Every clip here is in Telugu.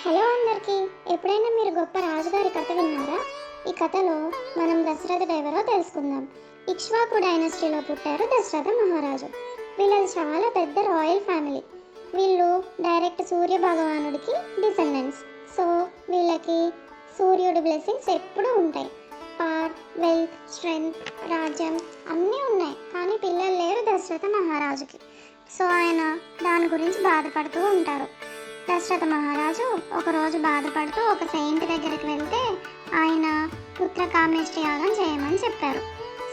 హలో అందరికీ ఎప్పుడైనా మీరు గొప్ప రాజుగారి కథ విన్నారా? ఈ కథలో మనం దశరథుడు ఎవరో తెలుసుకుందాం. ఇక్ష్వాకు డైనస్టీలో పుట్టారు దశరథ మహారాజు. వీళ్ళది చాలా పెద్ద రాయల్ ఫ్యామిలీ. వీళ్ళు డైరెక్ట్ సూర్య భగవానుడికి డిసెండెంట్స్. సో వీళ్ళకి సూర్యుడి బ్లెస్సింగ్స్ ఎప్పుడూ ఉంటాయి. పవర్ వెల్త్ స్ట్రెంగ్త్ రాజ్యం అన్నీ ఉన్నాయి. కానీ పిల్లలు లేరు దశరథ మహారాజుకి. సో ఆయన దాని గురించి బాధపడుతూ ఉంటారు. దశరథ మహారాజు ఒకరోజు బాధపడుతూ ఒక సెయింట్ దగ్గరికి వెళ్తే ఆయన పుత్ర కామేష్టి యాగం చేయమని చెప్పారు.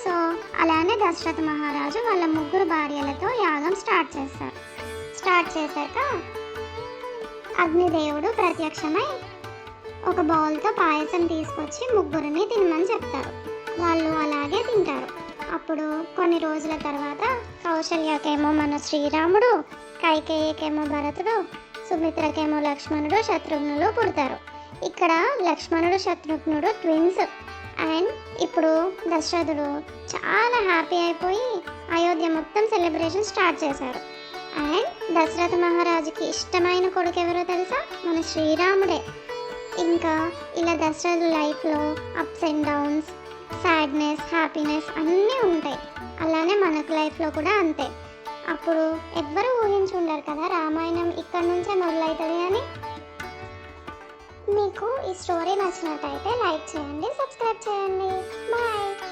సో అలానే దశరథ మహారాజు వాళ్ళ ముగ్గురు భార్యలతో యాగం స్టార్ట్ చేస్తారు. స్టార్ట్ చేశాక అగ్నిదేవుడు ప్రత్యక్షమై ఒక బౌల్తో పాయసం తీసుకొచ్చి ముగ్గురిని తినమని చెప్తారు. వాళ్ళు అలాగే తింటారు. అప్పుడు కొన్ని రోజుల తర్వాత కౌశల్యకేమో మన శ్రీరాముడు కైకేయికేమో భరతుడు సుమిత్రకేమో లక్ష్మణుడు శత్రుఘ్నులు పుడతారు. ఇక్కడ లక్ష్మణుడు శత్రుఘ్నుడు ట్విన్స్. అండ్ ఇప్పుడు దశరథుడు చాలా హ్యాపీ అయిపోయి అయోధ్య మొత్తం సెలబ్రేషన్ స్టార్ట్ చేశారు. అండ్ దశరథ మహారాజుకి ఇష్టమైన కొడుకు ఎవరో తెలుసా? మన శ్రీరాముడే. ఇంకా ఇలా దశరథ లైఫ్లో ups and downs sadness happiness అన్నీ ఉంటాయి. అలానే మనకు లైఫ్లో కూడా అంతే. అప్పుడు ఎవ్వరూ ఊహించుండరు కదా రామాయణం ఇక్కడ నుంచే మొదలవుతుంది అని. మీకు ఈ స్టోరీ నచ్చినట్టయితే లైక్ చేయండి సబ్స్క్రైబ్ చేయండి. బాయ్.